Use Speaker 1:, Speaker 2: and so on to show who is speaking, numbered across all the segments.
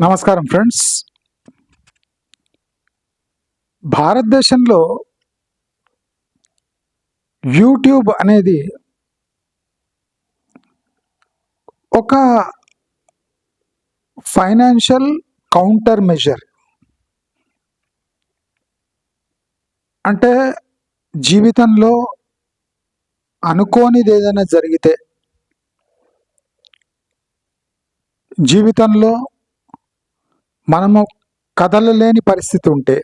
Speaker 1: నమస్కారం ఫ్రెండ్స్. భారతదేశంలో యూట్యూబ్ అనేది ఒక ఫైనాన్షియల్ కౌంటర్ మెజర్. అంటే జీవితంలో అనుకోనిది ఏదైనా జరిగితే జీవితంలో మనము కదలలేని పరిస్థితి ఉంటే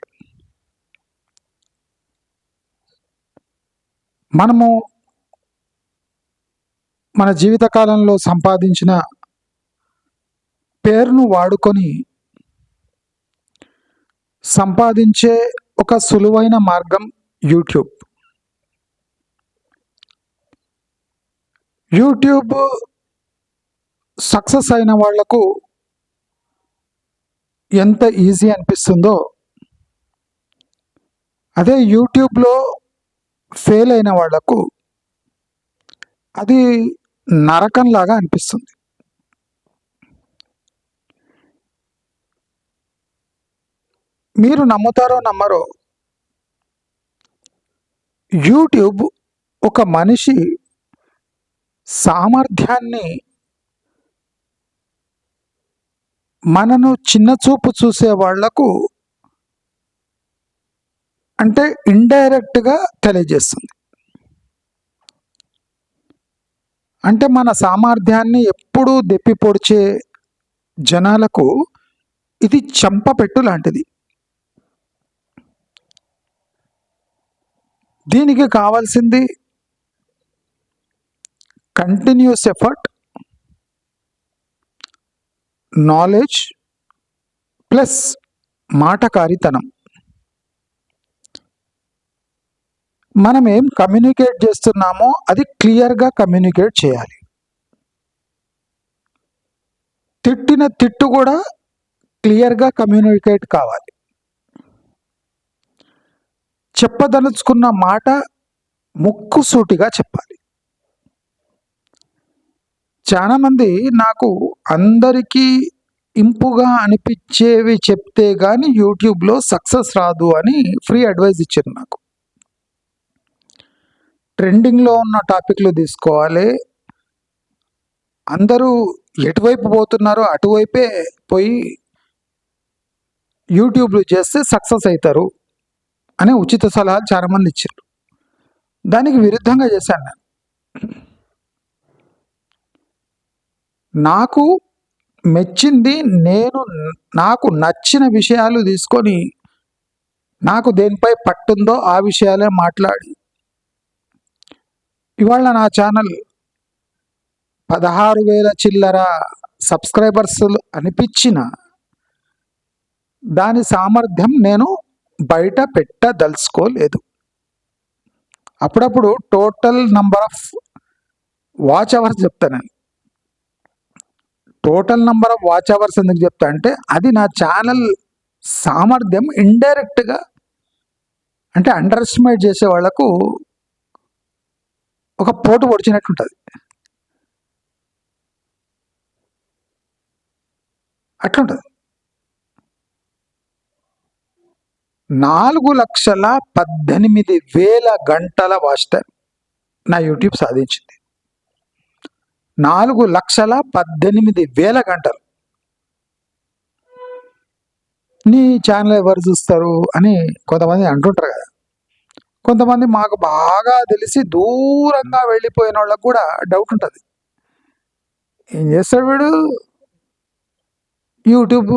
Speaker 1: మనము మన జీవితకాలంలో సంపాదించిన పేరును వాడుకొని సంపాదించే ఒక సులువైన మార్గం యూట్యూబ్. యూట్యూబ్ సక్సెస్ అయిన వాళ్ళకు ఎంత ఈజీ అనిపిస్తుందో. అదే యూట్యూబ్లో ఫెయిల్ అయిన వాళ్ళకు అది నరకంలాగా అనిపిస్తుంది. మీరు నమ్ముతారో నమ్మరో యూట్యూబ్ ఒక మనిషి సామర్థ్యాన్ని మనను చిన్న చూపు చూసే వాళ్ళకు అంటే ఇండైరెక్ట్గా తెలియజేస్తుంది. అంటే మన సామర్థ్యాన్ని ఎప్పుడూ దెప్పి పొడిచే జనాలకు ఇది చంపపెట్టు లాంటిది. దీనికి కావాల్సింది కంటిన్యూస్ ఎఫర్ట్ నాలెడ్జ్ ప్లస్ మాటకారితనం. మనం ఏం కమ్యూనికేట్ చేస్తున్నామో అది క్లియర్గా కమ్యూనికేట్ చేయాలి. తిట్టిన తిట్టు కూడా క్లియర్గా కమ్యూనికేట్ కావాలి. చెప్పదలుచుకున్న మాట ముక్కుసూటిగా చెప్పాలి. చాలామంది నాకు అందరికీ ఇంపుగా అనిపించేవి చెప్తే కానీ యూట్యూబ్లో సక్సెస్ రాదు అని ఫ్రీ అడ్వైస్ ఇచ్చారు నాకు. ట్రెండింగ్లో ఉన్న టాపిక్లు తీసుకోవాలి. అందరూ ఎటువైపు పోతున్నారో అటువైపే పోయి యూట్యూబ్లో చేస్తే సక్సెస్ అవుతారు అనే ఉచిత సలహాలు చాలామంది ఇచ్చారు. దానికి విరుద్ధంగా చేశాను నేను. నాకు మెచ్చింది నేను నాకు నచ్చిన విషయాలు తీసుకొని నాకు దేనిపై పట్టుందో ఆ విషయాలే మాట్లాడి. ఇవాళ నా ఛానల్ పదహారు వేల చిల్లర సబ్స్క్రైబర్స్ అనిపించిన దాని సామర్థ్యం నేను బయట పెట్టదలుచుకోలేదు. అప్పుడప్పుడు total number of watch hours చెప్తాను నేను total number of watch hours ఎందుకు చెప్తా అంటే అది నా ఛానల్ సామర్థ్యం ఇండైరెక్ట్గా అంటే అండర్ ఎస్టిమేట్ చేసే వాళ్ళకు ఒక పోటు పొడిచినట్టుంటుంది. అట్లుంటుంది. నాలుగు లక్షల పద్దెనిమిది వేల గంటల వాచ్ టైం నా యూట్యూబ్ సాధించింది. నాలుగు లక్షల పద్దెనిమిది వేల గంటలు. నీ ఛానల్ ఎవరు చూస్తారు అని కొంతమంది అంటుంటారు కదా. కొంతమంది మాకు బాగా తెలిసి దూరంగా వెళ్ళిపోయిన వాళ్ళకు కూడా డౌట్ ఉంటుంది. ఏం చేస్తాడు వీడు? YouTube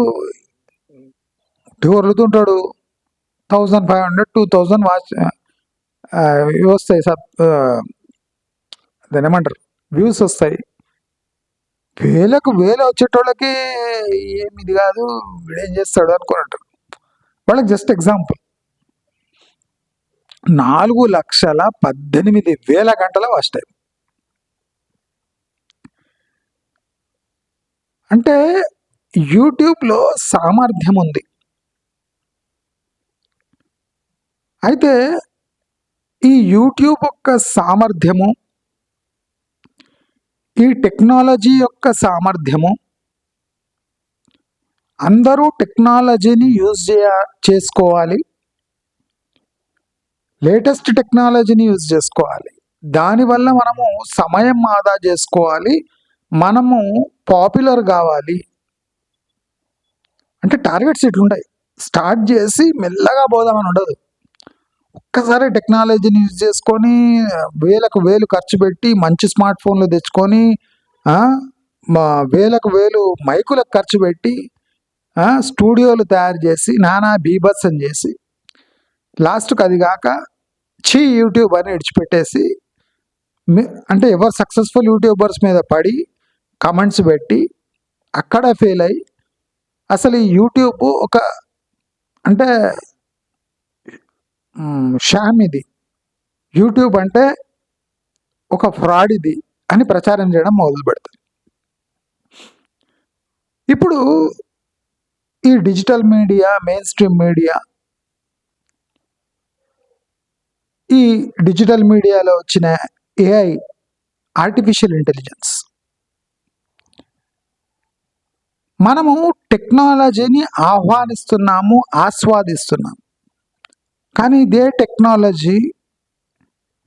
Speaker 1: వదులుతుంటాడు thousand five hundred two thousand watch ఇవి వస్తాయి సబ్ దాని ఏమంటారు? వ్యూస్ వస్తాయి. వేలకు వేలు వచ్చేటోళ్ళకి ఏమి ఇది కాదు వీడేం చేస్తాడు అనుకున్నట్టు. వాళ్ళకి జస్ట్ ఎగ్జాంపుల్ నాలుగు లక్షల పద్దెనిమిది వేల గంటల వాచ్ టైం అంటే యూట్యూబ్లో సామర్థ్యం ఉంది. అయితే ఈ యూట్యూబ్ యొక్క సామర్థ్యము ఈ టెక్నాలజీ యొక్క సామర్థ్యము అందరూ టెక్నాలజీని యూజ్ చేయ చేసుకోవాలి. లేటెస్ట్ టెక్నాలజీని యూజ్ చేసుకోవాలి. దానివల్ల మనము సమయం ఆదా చేసుకోవాలి. మనము పాపులర్ కావాలి. అంటే టార్గెట్స్ ఇట్లుంటాయి. స్టార్ట్ చేసి మెల్లగా పోదామని ఉండదు. ఒక్కసారి టెక్నాలజీని యూజ్ చేసుకొని వేలకు వేలు ఖర్చు పెట్టి మంచి స్మార్ట్ ఫోన్లు తెచ్చుకొని మా వేలకు వేలు మైకులకు ఖర్చు పెట్టి స్టూడియోలు తయారు చేసి నానా బీభత్సం చేసి లాస్ట్కి అది కాక చీ యూట్యూబ్ అని విడిచిపెట్టేసి అంటే ఎవరు సక్సెస్ఫుల్ యూట్యూబర్స్ మీద పడి కమెంట్స్ పెట్టి అక్కడ ఫెయిల్ అయ్యి అసలు ఈ యూట్యూబ్ ఒక అంటే షామ్ ఇది యూట్యూబ్ అంటే ఒక ఫ్రాడ్ ఇది అని ప్రచారం చేయడం మొదలు పెడతారు. ఇప్పుడు ఈ digital media mainstream media ఈ డిజిటల్ మీడియాలో వచ్చిన ఏఐ ఆర్టిఫిషియల్ ఇంటెలిజెన్స్ మనము టెక్నాలజీని ఆహ్వానిస్తున్నాము ఆస్వాదిస్తున్నాము. కానీ ఇదే టెక్నాలజీ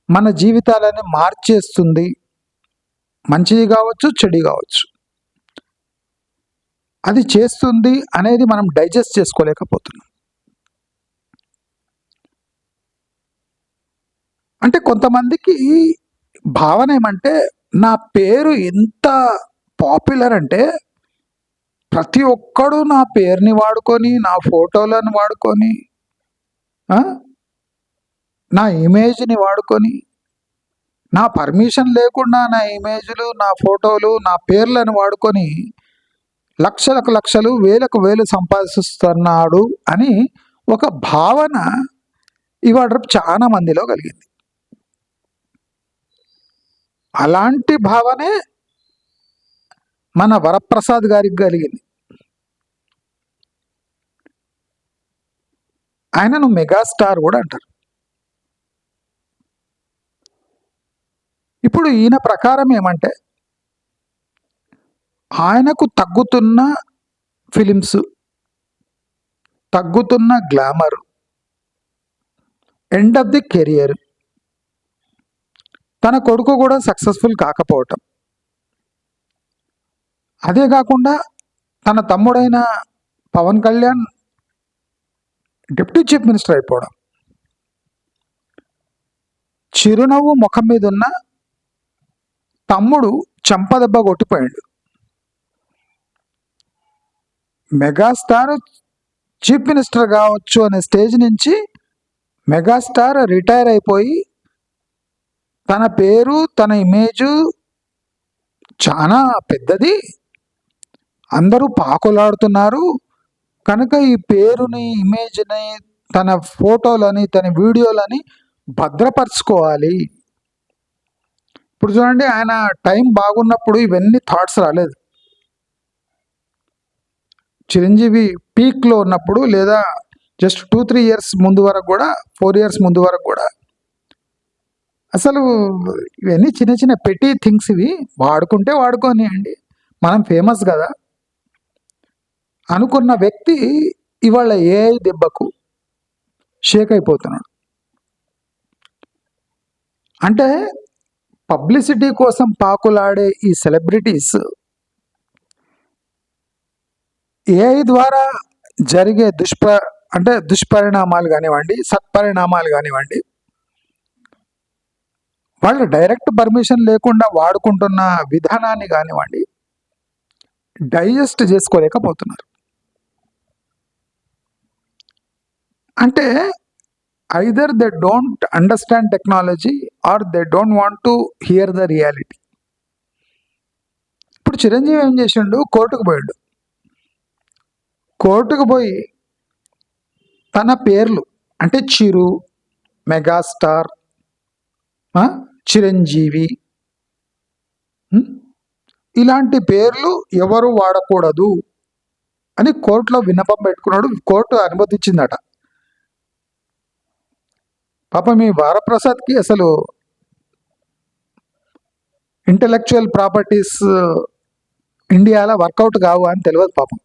Speaker 1: మన జీవితాలని మార్చేస్తుంది. మంచిది కావచ్చు చెడు కావచ్చు. అది చేస్తుంది అనేది మనం డైజెస్ట్ చేసుకోలేకపోతున్నాం. అంటే కొంతమందికి భావన ఏమంటే నా పేరు ఎంత పాపులర్ అంటే ప్రతి ఒక్కడు నా పేరుని వాడుకొని నా ఫోటోలను వాడుకొని నా ఇమేజ్ని వాడుకొని నా పర్మిషన్ లేకుండా నా ఇమేజ్లు నా ఫోటోలు నా పేర్లను వాడుకొని లక్షలకు లక్షలు వేలకు వేలు సంపాదిస్తున్నాడు అని ఒక భావన ఇవాళ రేపు చాలా మందిలో కలిగింది. అలాంటి భావనే మన వరప్రసాద్ గారికి కలిగింది. ఆయనను మెగాస్టార్ కూడా అంటారు. ఇప్పుడు ఈయన ప్రకారం ఏమంటే ఆయనకు తగ్గుతున్న ఫిలిమ్స్ తగ్గుతున్న glamour end of the career తన కొడుకు కూడా సక్సెస్ఫుల్ కాకపోవటం. అదే కాకుండా తన తమ్ముడైన Pawan Kalyan deputy chief minister అయిపోవడం. చిరునవ్వు ముఖం మీద ఉన్న తమ్ముడు చంపదెబ్బ కొట్టిపోయాడు. మెగాస్టార్ చీఫ్ మినిస్టర్ కావచ్చు అనే స్టేజ్ నుంచి మెగాస్టార్ రిటైర్ అయిపోయి తన పేరు తన ఇమేజు చాలా పెద్దది. అందరూ పాకులాడుతున్నారు. కనుక ఈ పేరుని ఇమేజ్ని తన ఫోటోలని తన వీడియోలని భద్రపరచుకోవాలి. ఇప్పుడు చూడండి ఆయన టైం బాగున్నప్పుడు ఇవన్నీ థాట్స్ రాలేదు. చిరంజీవి పీక్లో ఉన్నప్పుడు లేదా జస్ట్ టూ త్రీ ఇయర్స్ ముందు వరకు కూడా ఫోర్ ఇయర్స్ ముందు వరకు కూడా అసలు ఇవన్నీ చిన్న చిన్న పెట్టి థింగ్స్ ఇవి వాడుకుంటే వాడుకోనియండి. మనం ఫేమస్ కదా. అనుకున్న వ్యక్తి ఇవాళ ఏ దెబ్బకు షేక్ అయిపోతున్నాడు అంటే పబ్లిసిటీ కోసం పాకులాడే ఈ సెలబ్రిటీస్ ఏఐ ద్వారా జరిగే దుష్ప అంటే దుష్పరిణామాలు కానివ్వండి సత్పరిణామాలు కానివ్వండి వాళ్ళు డైరెక్ట్ పర్మిషన్ లేకుండా వాడుకుంటున్న విధానాన్ని కానివ్వండి డైజెస్ట్ చేసుకోలేకపోతున్నారు. అంటే either they don't understand technology or they don't want to hear the reality ఇప్పుడు చిరంజీవి ఏం చేసిండు? కోర్టుకు పోయాడు. కోర్టుకు పోయి తన పేర్లు అంటే చిరు మెగాస్టార్ చిరంజీవి ఇలాంటి పేర్లు ఎవరు వాడకూడదు అని కోర్టులో విన్నపం పెట్టుకున్నాడు. కోర్టు అనుమతించిందట పాప మీ వారప్రసాద్కి అసలు ఇంటలెక్చువల్ ప్రాపర్టీస్ ఇండియాలో వర్కౌట్ కావు అని తెలియదు పాపం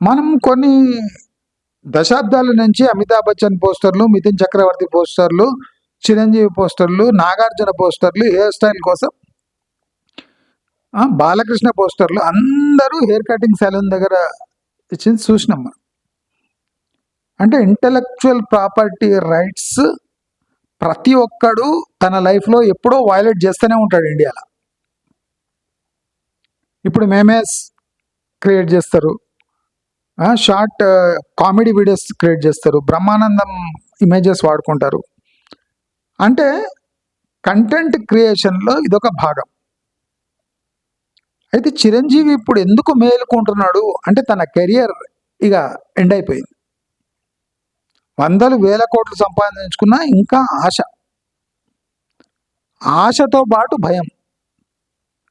Speaker 1: మనం కొన్ని దశాబ్దాల నుంచి అమితాబ్ బచ్చన్ పోస్టర్లు మితిన్ చక్రవర్తి పోస్టర్లు చిరంజీవి పోస్టర్లు నాగార్జున పోస్టర్లు హెయిర్ స్టైల్ కోసం బాలకృష్ణ పోస్టర్లు అందరూ హెయిర్ కటింగ్ సెలూన్ దగ్గర ఇచ్చింది చూసినాం మనం. అంటే ఇంటలెక్చువల్ ప్రాపర్టీ రైట్స్ ప్రతి ఒక్కడు తన లైఫ్లో ఎప్పుడో వైలేట్ చేస్తూనే ఉంటాడు ఇండియాలో ఇప్పుడు మేమేస్ క్రియేట్ చేస్తారు. షార్ట్ కామెడీ వీడియోస్ క్రియేట్ చేస్తారు. బ్రహ్మానందం ఇమేజెస్ వాడుకుంటారు. అంటే కంటెంట్ క్రియేషన్లో ఇదొక భాగం. అయితే చిరంజీవి ఇప్పుడు ఎందుకు మేలుకుంటున్నాడు? అంటే తన కెరియర్ ఇక ఎండ్ అయిపోయింది. వందలు వేల కోట్లు సంపాదించుకున్నా ఇంకా ఆశ. ఆశతో పాటు భయం.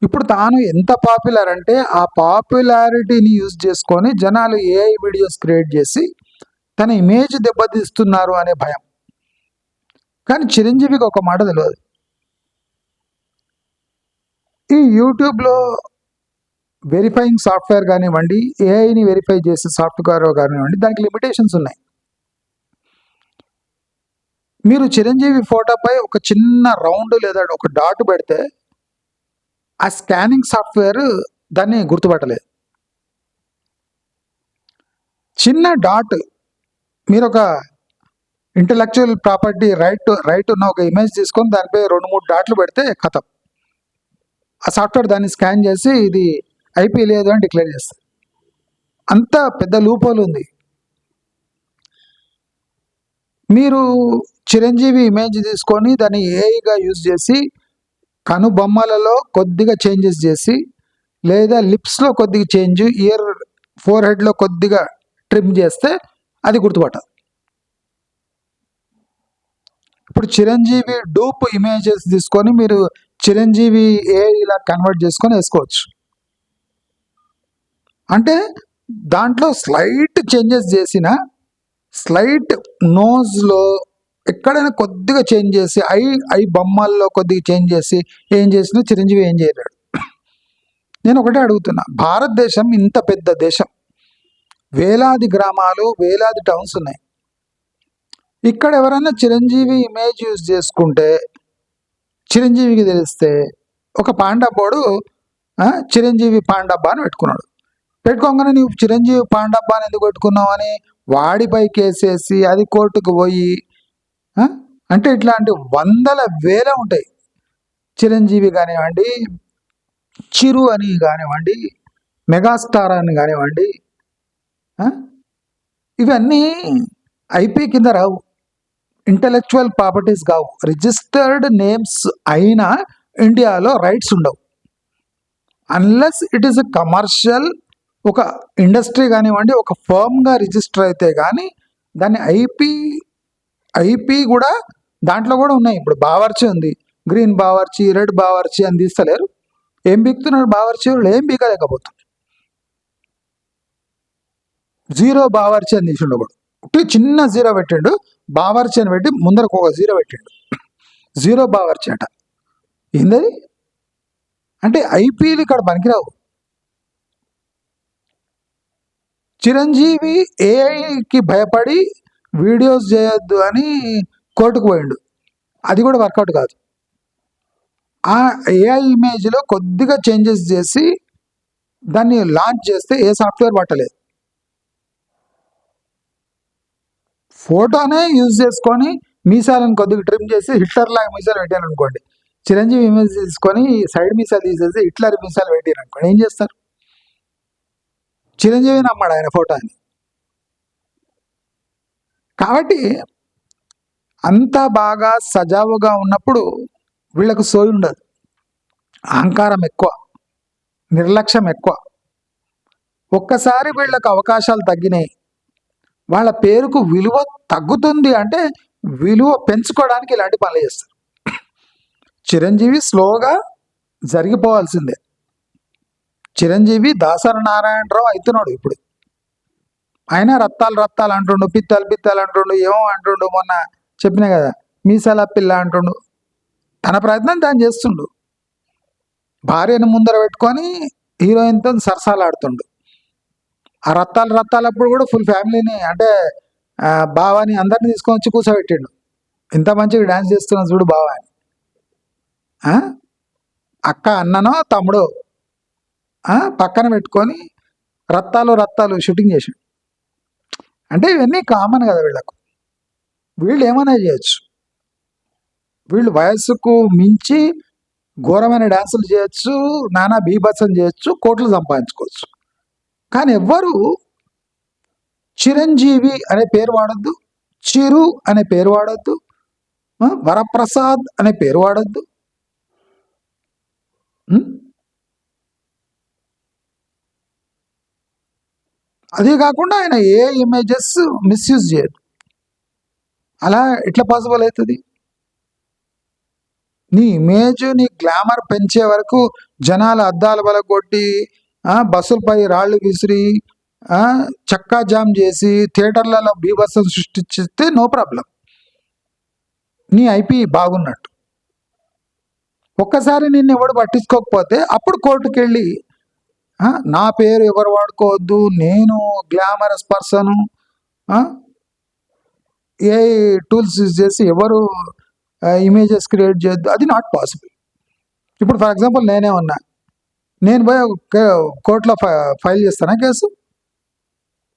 Speaker 1: ఇప్పుడు తాను ఎంత పాపులర్ అంటే ఆ పాపులారిటీని యూజ్ చేసుకొని జనాలు ఏఐ వీడియోస్ క్రియేట్ చేసి తన ఇమేజ్ దెబ్బతీస్తున్నారు అనే భయం. కానీ చిరంజీవికి ఒక మాట తెలియదు ఈ యూట్యూబ్లో వెరిఫైయింగ్ సాఫ్ట్వేర్ కానివ్వండి ఏఐని వెరిఫై చేసే సాఫ్ట్వేర్ కానివ్వండి దానికి లిమిటేషన్స్ ఉన్నాయి. మీరు చిరంజీవి ఫోటోపై ఒక చిన్న రౌండ్ లేదా ఒక డాట్ పెడితే ఆ స్కానింగ్ సాఫ్ట్వేర్ దాన్ని గుర్తుపట్టలేదు. చిన్న డాట్ మీరు ఒక ఇంటలెక్చువల్ ప్రాపర్టీ రైట్ రైట్ ఉన్న ఒక ఇమేజ్ తీసుకొని దానిపై రెండు మూడు డాట్లు పెడితే కథం. ఆ సాఫ్ట్వేర్ దాన్ని స్కాన్ చేసి ఇది ఐపీ లేదు అని డిక్లేర్ చేస్తుంది. అంత పెద్ద లూపోలు ఉంది. మీరు చిరంజీవి ఇమేజ్ తీసుకొని దాన్ని ఏఐగా యూజ్ చేసి కనుబొమ్మలలో కొద్దిగా చేంజెస్ చేసి లేదా లిప్స్లో కొద్దిగా చేంజ్ ఇయర్ ఫోర్ హెడ్లో కొద్దిగా ట్రిమ్ చేస్తే అది గుర్తుపట్టదు. ఇప్పుడు చిరంజీవి డూప్ ఇమేజెస్ తీసుకొని మీరు చిరంజీవి ఏ ఇలా కన్వర్ట్ చేసుకొని వేసుకోవచ్చు. అంటే దాంట్లో స్లైట్ చేంజెస్ చేసిన స్లైట్ నోజ్లో ఎక్కడైనా కొద్దిగా చేంజ్ చేసి ఐ ఐ బొమ్మల్లో కొద్దిగా చేంజ్ చేసి ఏం చేసినా చిరంజీవి ఏం చేయలేడు. నేను ఒకటే అడుగుతున్నా భారతదేశం ఇంత పెద్ద దేశం. వేలాది గ్రామాలు వేలాది టౌన్స్ ఉన్నాయి. ఇక్కడ ఎవరైనా చిరంజీవి ఇమేజ్ యూజ్ చేసుకుంటే చిరంజీవికి తెలిస్తే ఒక పాండబ్బోడు చిరంజీవి పాండబ్బా అని పెట్టుకున్నాడు. పెట్టుకోగానే నీవు చిరంజీవి పాండబ్బా అని ఎందుకు పెట్టుకున్నావు అని వాడిపై కేసేసి అది కోర్టుకు పోయి అంటే ఇట్లాంటి వందల వేల ఉంటాయి. చిరంజీవి కానివ్వండి చిరు అని కానివ్వండి మెగాస్టార్ అని కానివ్వండి ఇవన్నీ ఐపీ కింద రావు. ఇంటలెక్చువల్ ప్రాపర్టీస్ కావు. రిజిస్టర్డ్ నేమ్స్ అయినా ఇండియాలో రైట్స్ ఉండవు. Unless it is a commercial ఒక ఇండస్ట్రీ కానివ్వండి ఒక ఫర్మ్గా రిజిస్టర్ అయితే కానీ దాన్ని ఐపీ ఐపీ కూడా దాంట్లో కూడా ఉన్నాయి. ఇప్పుడు బావర్చి ఉంది. గ్రీన్ బావర్చి రెడ్ బావర్చి అని తీస్తలేరు. ఏం బీక్తున్నాడు బావర్చి వాళ్ళు? ఏం బీకలేకపోతుంది జీరో బావర్చి అని తీసిండు ఒకడు. ఒకటి చిన్న జీరో పెట్టిండు. బావర్చి అని పెట్టి ముందరకు ఒక జీరో పెట్టిండు. జీరో బావర్చి అట. ఏందది? అంటే ఐపీలు ఇక్కడ పనికిరావు. చిరంజీవి ఏఐకి భయపడి వీడియోస్ చేయొద్దు అని కోర్టుకు పోయిండు. అది కూడా వర్కౌట్ కాదు. ఆ ఏఐ ఇమేజ్లో కొద్దిగా చేంజెస్ చేసి దాన్ని లాంచ్ చేస్తే ఏ సాఫ్ట్వేర్ పట్టలేదు. ఫోటోనే యూజ్ చేసుకొని మీసాలను కొద్దిగా ట్రిమ్ చేసి హిట్లర్ లాగా మీసాలు పెట్టాను అనుకోండి చిరంజీవి ఇమేజ్ తీసుకొని సైడ్ మీసాలు తీసేసి హిట్లర్ మీసాలు పెట్టారు అనుకోండి ఏం చేస్తారు? చిరంజీవి నమ్మాడు ఆయన ఫోటో అని. కాబట్టి అంత బాగా సజావుగా ఉన్నప్పుడు వీళ్ళకు సోయి ఉండదు. అహంకారం ఎక్కువ నిర్లక్ష్యం ఎక్కువ. ఒక్కసారి వీళ్ళకు అవకాశాలు తగ్గినాయి. వాళ్ళ పేరుకు విలువ తగ్గుతుంది అంటే విలువ పెంచుకోవడానికి ఇలాంటి పనులు చేస్తారు. చిరంజీవి స్లోగా జరిగిపోవాల్సిందే. చిరంజీవి దాసరి నారాయణరావు అవుతున్నాడు ఇప్పుడు. ఆయన రత్తాలు రత్తాలు అంటుండు పిత్తాలు పిత్తాలు అంటుండు ఏమో అంటుండు మొన్న చెప్పినా కదా మీసాల పిల్ల అంటుండు. తన ప్రయత్నం తాను చేస్తుండు. భార్యను ముందర పెట్టుకొని హీరోయిన్తో సరసాలు ఆడుతుండు ఆ రత్తాలు రత్తాలప్పుడు కూడా ఫుల్ ఫ్యామిలీని అంటే బావాని అందరిని తీసుకొని వచ్చి కూర్చోబెట్టిండు. ఇంత మంచిగా డ్యాన్స్ చేస్తున్నా చూడు బావా అని అక్క అన్ననో తమ్ముడో పక్కన పెట్టుకొని రత్తాలు రత్తాలు షూటింగ్ చేసి అంటే ఇవన్నీ కామన్ కదా వీళ్ళకు. వీళ్ళు ఏమైనా చేయొచ్చు. వీళ్ళు వయస్సుకు మించి ఘోరమైన డ్యాన్సులు చేయొచ్చు నానా బీభత్సం చేయొచ్చు కోట్లు సంపాదించుకోవచ్చు. కానీ ఎవ్వరు చిరంజీవి అనే పేరు వాడద్దు చిరు అనే పేరు వాడద్దు వరప్రసాద్ అనే పేరు వాడద్దు. అదే కాకుండా ఆయన ఏ ఇమేజెస్ మిస్యూజ్ చేయదు. అలా ఎట్లా పాసిబుల్ అవుతుంది? నీ ఇమేజ్ నీ గ్లామర్ పెంచే వరకు జనాలు అద్దాలు బల కొట్టి బస్సులపై రాళ్ళు విసిరి చక్కా జామ్ చేసి థియేటర్లలో బీభత్సం సృష్టించితే నో ప్రాబ్లం నీ ఐపీ బాగున్నట్టు. ఒక్కసారి నిన్ను ఎవడు పట్టించుకోకపోతే అప్పుడు కోర్టుకెళ్ళి నా పేరు ఎవరు వాడుకోవద్దు నేను గ్లామరస్ పర్సను. ఏ టూల్స్ యూజ్ చేసి ఎవరు ఇమేజెస్ క్రియేట్ చేయొద్దు అది నాట్ పాసిబుల్ ఇప్పుడు ఫర్ ఎగ్జాంపుల్ నేనే ఉన్నా. నేను పోయి కోర్టులో ఫై ఫైల్ చేస్తానా కేసు?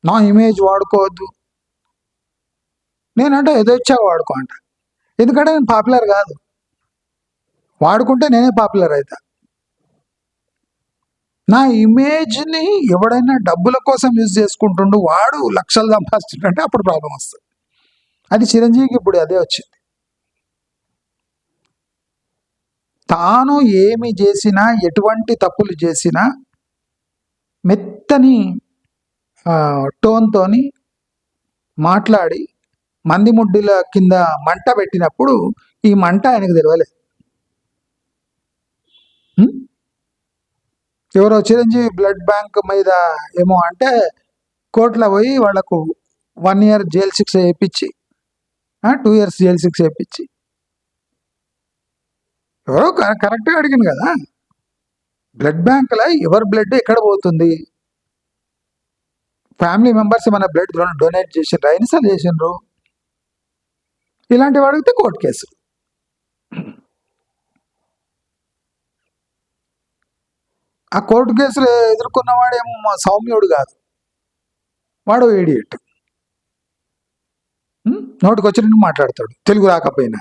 Speaker 1: నా ఇమేజ్ వాడుకోవద్దు. నేనంటే ఎదొచ్చా వాడుకో అంట. ఎందుకంటే నేను పాపులర్ కాదు. వాడుకుంటే నేనే పాపులర్ అవుతా నా ఇమేజ్ని ఎవడైనా డబ్బుల కోసం యూజ్ చేసుకుంటుండు వాడు లక్షలు సంపాదిస్తుంటే అప్పుడు ప్రాబ్లం వస్తుంది. అది చిరంజీవికి ఇప్పుడు అదే వచ్చింది. తాను ఏమి చేసినా ఎటువంటి తప్పులు చేసినా మెత్తని టోన్తోని మాట్లాడి మంది ముడ్డుల కింద మంట పెట్టినప్పుడు ఈ మంట ఆయనకు తెలియలేదు ఎవరో చిరంజీవి బ్లడ్ బ్యాంక్ మీద ఏమో అంటే కోర్టులో పోయి వాళ్ళకు వన్ ఇయర్ జైలు శిక్ష వేయించి టూ ఇయర్స్ జైలు శిక్ష వేయించి. ఎవరో కరెక్ట్గా అడిగింది కదా. బ్లడ్ బ్యాంక్లో ఎవరి బ్లడ్ ఎక్కడ పోతుంది? ఫ్యామిలీ మెంబర్స్ మన బ్లడ్ డొనేట్ చేసిండ్రు ఎన్నిసార్లు చేసిండ్రు? ఇలాంటివి అడిగితే కోర్టు కేసులు ఆ కోర్టు కేసులు ఎదుర్కొన్నవాడేమో మా సౌమ్యుడు కాదు. వాడు ఏడియట్ నోటికి వచ్చినట్టు మాట్లాడతాడు. తెలుగు రాకపోయినా.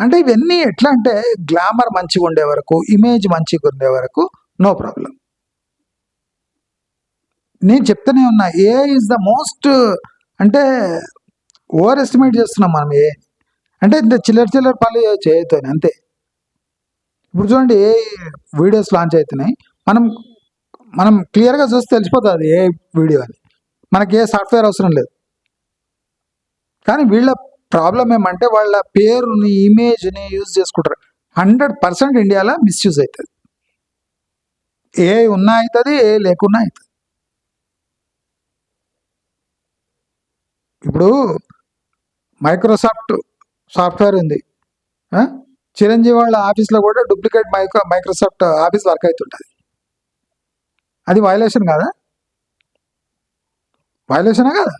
Speaker 1: అంటే ఇవన్నీ ఎట్లా అంటే గ్లామర్ మంచిగా ఉండే వరకు ఇమేజ్ మంచిగా ఉండే వరకు నో ప్రాబ్లం. నేను చెప్తూనే ఉన్నా ఏ ఇస్ ద మోస్ట్ అంటే ఓవర్ ఎస్టిమేట్ చేస్తున్నాం మనం ఏ అంటే ఇంత చిల్లర చిల్లర పనులు చేయొద్దు అంతే. ఇప్పుడు చూడండి ఏ వీడియోస్ లాంచ్ అవుతున్నాయి మనం మనం క్లియర్గా చూస్తే తెలిసిపోతుంది ఏ వీడియో అని. మనకి ఏ సాఫ్ట్వేర్ అవసరం లేదు. కానీ వీళ్ళ ప్రాబ్లం ఏమంటే వాళ్ళ పేరుని ఇమేజ్ని యూజ్ చేసుకుంటారు. హండ్రెడ్ పర్సెంట్ ఇండియాలో మిస్యూజ్ అవుతుంది. ఏ ఉన్నా అవుతుంది ఏ లేకున్నా అవుతుంది. ఇప్పుడు మైక్రోసాఫ్ట్ సాఫ్ట్వేర్ ఉంది. చిరంజీవి వాళ్ళ ఆఫీస్లో కూడా duplicate micro Microsoft office work అవుతుంటుంది అది వైలేషన్ కాదా? వైలేషనా కదా?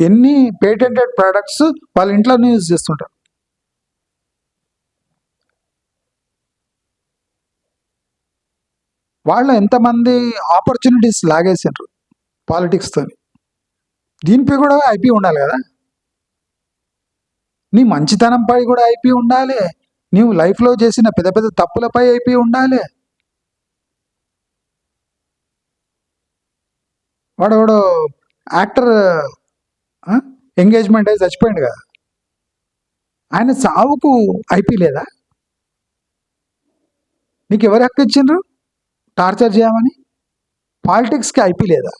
Speaker 1: ఎన్ని పేటెంటెడ్ ప్రోడక్ట్స్ వాళ్ళ ఇంట్లోనే యూజ్ చేస్తుంటారు. వాళ్ళు ఎంతమంది ఆపర్చునిటీస్ లాగేసిండ్రు పాలిటిక్స్తో దీనిపై కూడా ఐపీ ఉండాలి కదా? నీ మంచితనంపై కూడా ఐపీ ఉండాలి. నీవు లైఫ్లో చేసిన పెద్ద పెద్ద తప్పులపై ఐపీ ఉండాలి. వాడు వాడు యాక్టర్ ఎంగేజ్మెంట్ అయి చచ్చిపోయింది కదా? ఆయన సావుకు ఐపీ లేదా? నీకు ఎవరు హక్కు ఇచ్చిండ్రు? టార్చర్ చేయమని? పాలిటిక్స్కి ఐపీ లేదా?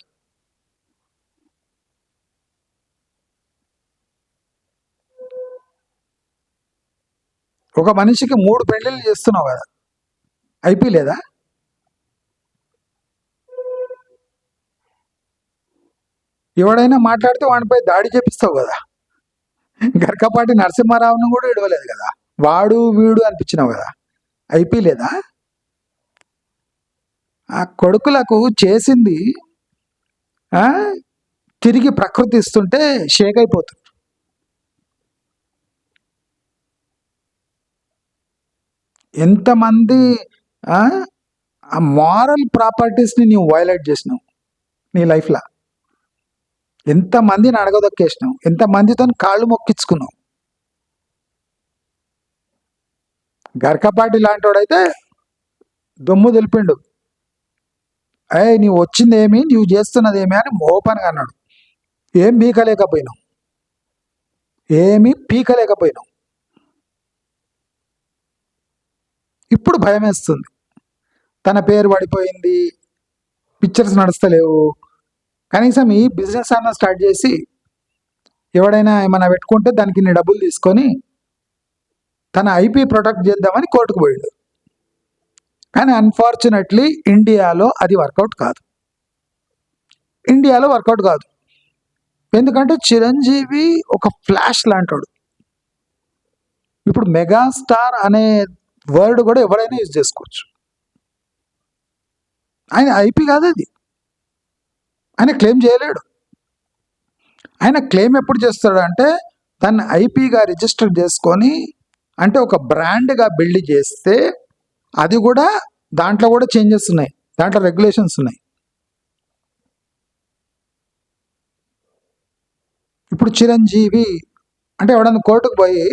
Speaker 1: ఒక మనిషికి మూడు పెళ్ళిళ్ళు చేస్తున్నావు కదా అయిపోలేదా లేదా? ఎవడైనా మాట్లాడితే వాడిపై దాడి చేపిస్తావు కదా. గర్కపాటి నరసింహారావును కూడా ఇడవలేదు కదా. వాడు వీడు అనిపించినావు కదా. అయిపోలేదా లేదా? ఆ కొడుకులకు చేసింది తిరిగి ప్రకృతి ఇస్తుంటే షేక్ అయిపోతుంది. ఎంతమంది ఆ మారల్ ప్రాపర్టీస్ని నీవు వైలేట్ చేసినావు నీ లైఫ్లో ఎంతమందిని అడగదొక్కేసినావు ఎంతమందితో కాళ్ళు మొక్కించుకున్నావు? గర్కపాటి లాంటి వాడైతే దొమ్ము తెలిపిండు. అయ్యి నీవు వచ్చింది ఏమి నీవు చేస్తున్నది ఏమి అని ఓపెన్గా అన్నాడు. ఏం పీకలేకపోయినావు? ఏమీ పీకలేకపోయినావు? ఇప్పుడు భయం వేస్తుంది తన పేరు పడిపోయింది. పిక్చర్స్ నడుస్తలేవు. కనీసం ఈ బిజినెస్ అన్న స్టార్ట్ చేసి ఎవడైనా ఏమైనా పెట్టుకుంటే దానికి ఇన్ని డబ్బులు తీసుకొని తన ఐపీ ప్రొటెక్ట్ చేద్దామని కోర్టుకు పోయాడు. కానీ అన్ఫార్చునేట్లీ ఇండియాలో అది వర్కౌట్ కాదు. ఇండియాలో వర్కౌట్ కాదు. ఎందుకంటే చిరంజీవి ఒక ఫ్లాష్ లాంటాడు. ఇప్పుడు మెగాస్టార్ అనే వర్డ్ కూడా ఎవరైనా యూజ్ చేసుకోవచ్చు. ఆయన ఐపీ కాదు అది. ఆయన క్లెయిమ్ చేయలేడు. ఆయన క్లెయిమ్ ఎప్పుడు చేస్తాడు అంటే తను ఐపీగా రిజిస్టర్ చేసుకొని అంటే ఒక బ్రాండ్గా బిల్డ్ చేస్తే అది కూడా దాంట్లో కూడా చేంజెస్ ఉన్నాయి. దాంట్లో రెగ్యులేషన్స్ ఉన్నాయి. ఇప్పుడు చిరంజీవి అంటే ఎవడన్నా కోర్టుకు పోయి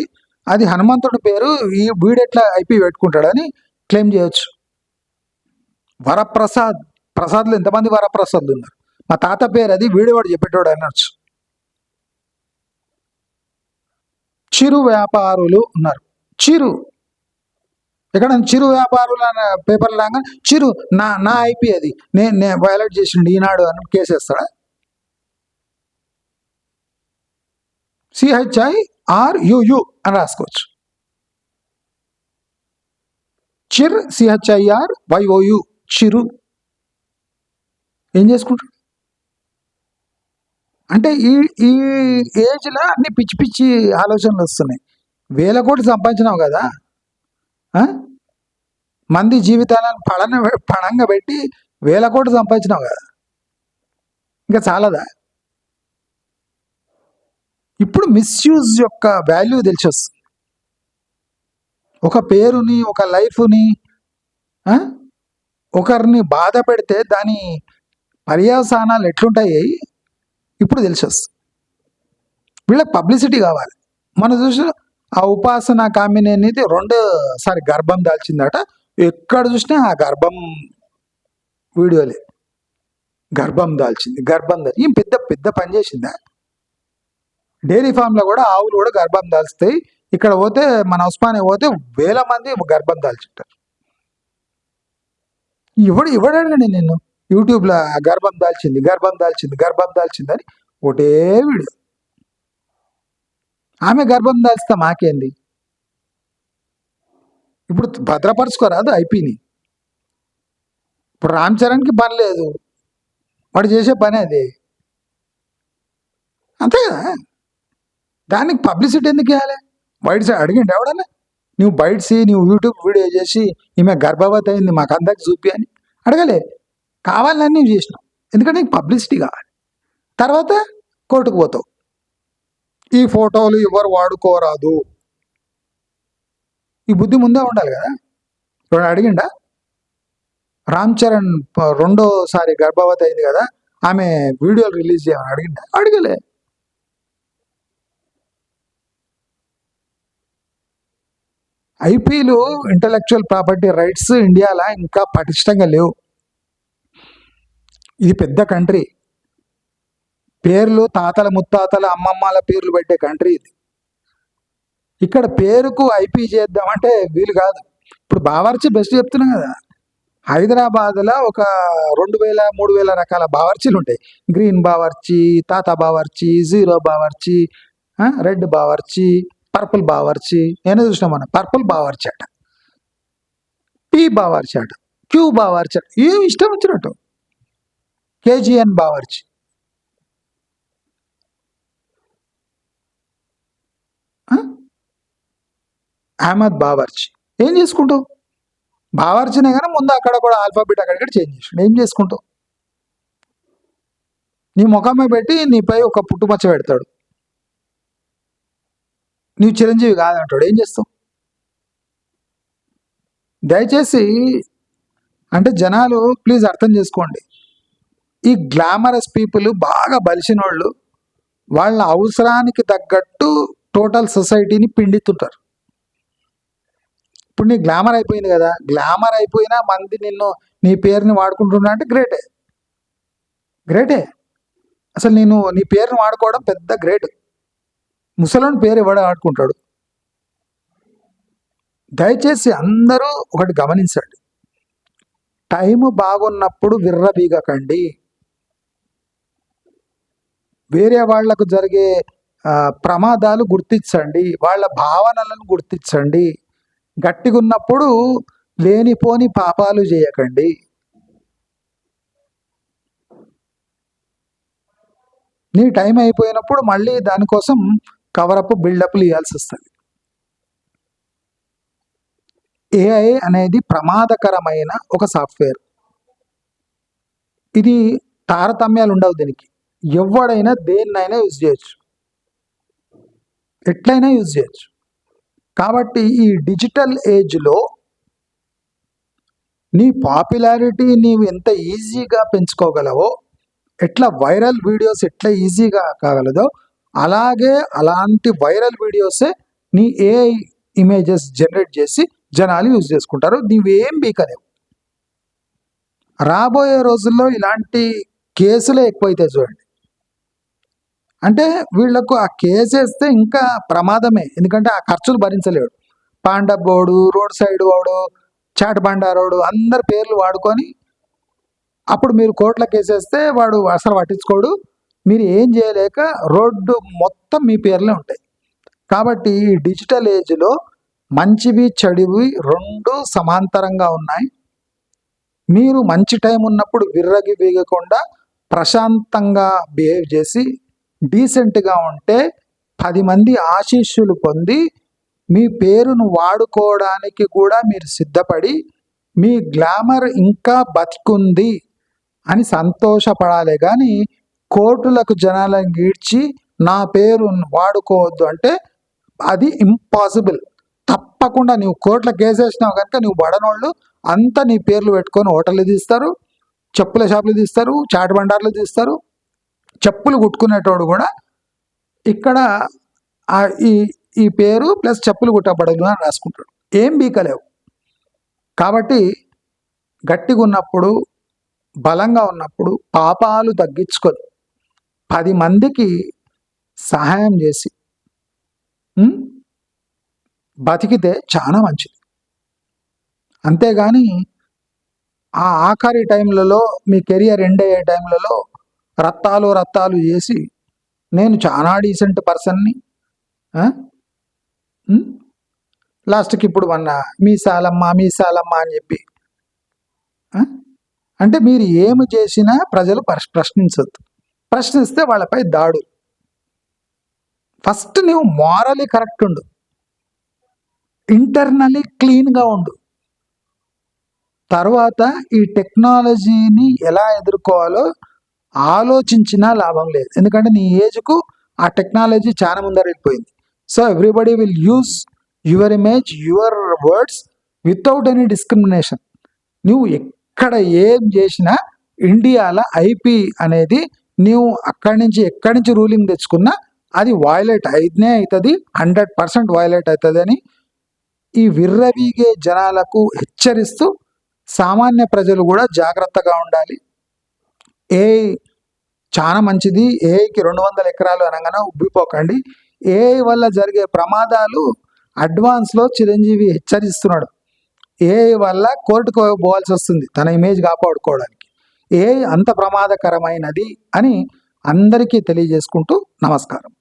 Speaker 1: అది హనుమంతుడి పేరు. ఈ వీడెట్లా ఐపీ పెట్టుకుంటాడని క్లెయిమ్ చేయొచ్చు. వరప్రసాద్ ప్రసాద్లు ఎంతమంది వరప్రసాద్లు ఉన్నారు? మా తాత పేరు అది వీడివాడు చెప్పేటోడు అనొచ్చు. చిరు వ్యాపారులు ఉన్నారు. చిరు. ఎక్కడ? చిరు వ్యాపారులు అనే పేపర్ లాగా చిరు నా నా ఐపీ అది. నేను నేను వైలేట్ చేసిండు ఈనాడు అని case వేస్తాడా C H I R U అని రాసుకోవచ్చు. Chir C H I R Y O U Chiru. ఏం చేసుకుంటాడు అంటే ఈ ఈ ఏజ్లో అన్ని పిచ్చి పిచ్చి ఆలోచనలు వస్తున్నాయి. వేల కోట్లు సంపాదించినావు కదా మంది జీవితాలను పడన పణంగా పెట్టి వేల కోట్లు సంపాదించినావు కదా. ఇంకా చాలదా? ఇప్పుడు మిస్యూజ్ యొక్క వాల్యూ తెలిసి వస్తుంది. ఒక పేరుని ఒక లైఫ్ని ఒకరిని బాధ పెడితే దాని పర్యావసానాలు ఎట్లుంటాయి? ఇప్పుడు తెలిసి వస్తుంది. వీళ్ళకి పబ్లిసిటీ కావాలి. మనం చూసి ఆ ఉపాసన కామిని అనేది రెండోసారి గర్భం దాల్చిందట. ఎక్కడ చూసినా ఆ గర్భం వీడియోలే. గర్భం దాల్చింది. గర్భం దాల్చి ఏం పెద్ద పెద్ద పని చేసిందా? డైరీ ఫామ్లో కూడా ఆవులు కూడా గర్భం దాల్చుతాయి. ఇక్కడ పోతే మన ఉస్మానియా పోతే వేల మంది గర్భం దాల్చుంటారు. ఎవడు ఎవడడండి నేను యూట్యూబ్లో గర్భం దాల్చింది గర్భం దాల్చింది గర్భం దాల్చింది అని ఒకటే వీడియో. ఆమె గర్భం దాల్చితే మాకేంది? ఇప్పుడు భద్రపరచుకోరాదు ఐపీని ఇప్పుడు రామ్ చరణ్కి పని లేదు. వాడు చేసే పని అది. అంతే కదా? దానికి పబ్లిసిటీ ఎందుకు ఇవ్వాలి? బయట సైడ్ అడిగిండు ఎవడన్నా? నువ్వు బయటసి నువ్వు యూట్యూబ్ వీడియో చేసి ఈమె గర్భవతి అయింది మాకు అందరికి చూపి అని అడగలే. కావాలని నువ్వు చేసినావు ఎందుకంటే నీకు పబ్లిసిటీ కావాలి. తర్వాత కోర్టుకు పోతావు. ఈ ఫోటోలు ఎవరు వాడుకోరాదు. ఈ బుద్ధి ముందే ఉండాలి కదా. ఇప్పుడు అడిగిండా? రామ్ చరణ్ రెండోసారి గర్భవతి అయింది కదా ఆమె వీడియోలు రిలీజ్ చేయమని అడిగిండా? అడగలే. ఐపీలు ఇంటలెక్చువల్ ప్రాపర్టీ రైట్స్ ఇండియాలో ఇంకా పటిష్టంగా లేవు. ఇది పెద్ద కంట్రీ పేర్లు తాతల ముత్తాతల అమ్మమ్మల పేర్లు పెట్టే కంట్రీ ఇది. ఇక్కడ పేరుకు ఐపీ చేద్దామంటే వీలు కాదు. ఇప్పుడు బావర్చి బెస్ట్ చెప్తున్నా కదా. హైదరాబాద్లో ఒక రెండు వేల మూడు వేల రకాల బావర్చీలు ఉంటాయి. గ్రీన్ బావర్చి తాత Bawarchi zero Bawarchi red Bawarchi purple Bawarchi నేను చూసిన మనం పర్పుల్ బావర్చి అట. పి బావర్చి అట. క్యూ బావర్చి అట. ఏమి ఇష్టం వచ్చినట్టు? కేజీఎన్ బావర్చి. అహ్మద్ బావర్చి. ఏం చేసుకుంటావు? బావర్చినే కానీ ముందు అక్కడ కూడా ఆల్ఫాబెట్ అక్కడిక్కడ చేంజ్ చేసి ఏం చేసుకుంటావు? నీ ముఖమే పెట్టి నీపై ఒక పుట్టుమచ్చ పెడతాడు. నువ్వు చిరంజీవి కాదంటాడు ఏం చేస్తావు? దయచేసి అంటే జనాలు ప్లీజ్ అర్థం చేసుకోండి. ఈ గ్లామరస్ పీపుల్ బాగా బలిసిన వాళ్ళు వాళ్ళ అవసరానికి తగ్గట్టు టోటల్ సొసైటీని పిండితుంటారు. ఇప్పుడు నీ గ్లామర్ అయిపోయింది కదా. గ్లామర్ అయిపోయినా మంది నిన్ను నీ పేరుని వాడుకుంటున్నా అంటే గ్రేటే. గ్రేటే. అసలు నేను నీ పేరుని వాడుకోవడం పెద్ద గ్రేట్. ముసలోని పేరు ఎవడో ఆడుకుంటాడు. దయచేసి అందరూ ఒకటి గమనించండి. టైము బాగున్నప్పుడు విర్రబీగకండి వేరే వాళ్ళకు జరిగే ప్రమాదాలు గుర్తించండి. వాళ్ళ భావనలను గుర్తించండి. గట్టిగా ఉన్నప్పుడు లేనిపోని పాపాలు చేయకండి. నీ టైం అయిపోయినప్పుడు మళ్ళీ దానికోసం కవరప్ బిల్డప్లు ఇవ్వాల్సి వస్తుంది. ఏఐ అనేది ప్రమాదకరమైన ఒక సాఫ్ట్వేర్ ఇది తారతమ్యాలు ఉండవు దీనికి. ఎవడైనా దేన్నైనా యూజ్ చేయొచ్చు. ఎట్లయినా యూజ్ చేయొచ్చు. కాబట్టి ఈ డిజిటల్ ఏజ్లో నీ పాపులారిటీ నీవు ఎంత ఈజీగా పెంచుకోగలవో ఎట్లా వైరల్ వీడియోస్ ఎట్లా ఈజీగా కాగలదో అలాగే అలాంటి వైరల్ వీడియోసే నీ ఏఐ ఇమేజెస్ జనరేట్ చేసి జనాలు యూజ్ చేసుకుంటారు. నీవేం బీకలేవు. రాబోయే రోజుల్లో ఇలాంటి కేసులే ఎక్కువైతే చూడండి. అంటే వీళ్ళకు ఆ కేసు వేస్తే ఇంకా ప్రమాదమే. ఎందుకంటే ఆ ఖర్చులు భరించలేడు. పాండబ్బోడు రోడ్ సైడ్ వాడు చాట్ బండారోడు అందరి పేర్లు వాడుకొని అప్పుడు మీరు కోర్టులో కేసేస్తే వాడు అసలు పట్టించుకోడు. మీరు ఏం చేయలేక రోడ్డు మొత్తం మీ పేర్లే ఉంటాయి. కాబట్టి ఈ డిజిటల్ ఏజ్లో మంచివి చెడివి రెండు సమాంతరంగా ఉన్నాయి. మీరు మంచి టైం ఉన్నప్పుడు విర్రగి వీగకుండా ప్రశాంతంగా బిహేవ్ చేసి డీసెంట్గా ఉంటే పది మంది ఆశీస్సులు పొంది మీ పేరును వాడుకోవడానికి కూడా మీరు సిద్ధపడి మీ గ్లామర్ ఇంకా బతికుంది అని సంతోషపడాలి కానీ కోర్టులకు జనాలను గీడ్చి నా పేరు వాడుకోవద్దు అంటే అది ఇంపాసిబుల్ తప్పకుండా నువ్వు కోర్టులో కేసేసినావు కనుక నువ్వు బడనోళ్ళు అంతా నీ పేర్లు పెట్టుకొని హోటళ్ళు తీస్తారు చెప్పుల షాపులు తీస్తారు చాట్ బండార్లు తీస్తారు చెప్పులు కుట్టుకునేటోడు కూడా ఇక్కడ ఈ ఈ పేరు ప్లస్ చెప్పులు కుట్టబడదు అని రాసుకుంటాడు. ఏం బీకలేవు. కాబట్టి గట్టిగా ఉన్నప్పుడు బలంగా ఉన్నప్పుడు పాపాలు తగ్గించుకొని పది మందికి సహాయం చేసి బతికితే చాలా మంచిది. అంతేగాని ఆ ఆఖరి టైంలలో మీ కెరియర్ ఎండ్ అయ్యే టైంలలో రత్తాలు రత్తాలు చేసి నేను చాలా డీసెంట్ పర్సన్ని లాస్ట్కి ఇప్పుడు లాస్ట్కి ఇప్పుడు మొన్న మీ సాలమ్మ అని చెప్పి అంటే మీరు ఏమి చేసినా ప్రజలు ప్రశ్- ప్రశ్నించొద్దు. ప్రశ్నిస్తే వాళ్ళపై దాడు. ఫస్ట్ నువ్వు మారలీ కరెక్ట్ ఉండు. ఇంటర్నలీ క్లీన్గా ఉండు. తర్వాత ఈ టెక్నాలజీని ఎలా ఎదుర్కోవాలో ఆలోచించినా లాభం లేదు. ఎందుకంటే నీ ఏజ్కు ఆ టెక్నాలజీ చాలా ముందర వెళ్ళిపోయింది so everybody will use your image your words without any discrimination నువ్వు ఎక్కడ ఏం చేసినా ఇండియాలో ఐపీ అనేది నువ్వు అక్కడి నుంచి ఎక్కడి నుంచి రూలింగ్ తెచ్చుకున్నా అది వాయిలేట్ అయితేనే అవుతుంది హండ్రెడ్ పర్సెంట్ వాయిలేట్ అవుతుంది అని ఈ విర్రవీగే జనాలకు హెచ్చరిస్తూ సామాన్య ప్రజలు కూడా జాగ్రత్తగా ఉండాలి. ఏ చాలా మంచిది ఏఐకి రెండు వందల ఎకరాలు అనగానే ఉబ్బిపోకండి. ఏఐ వల్ల జరిగే ప్రమాదాలు అడ్వాన్స్లో చిరంజీవి హెచ్చరిస్తున్నాడు. ఏఐ వల్ల కోర్టుకు పోవాల్సి వస్తుంది తన ఇమేజ్ కాపాడుకోవడానికి. ఏ అంత ప్రమాదకరమైనది అని అందరికీ తెలియజేసుకుంటూ నమస్కారం.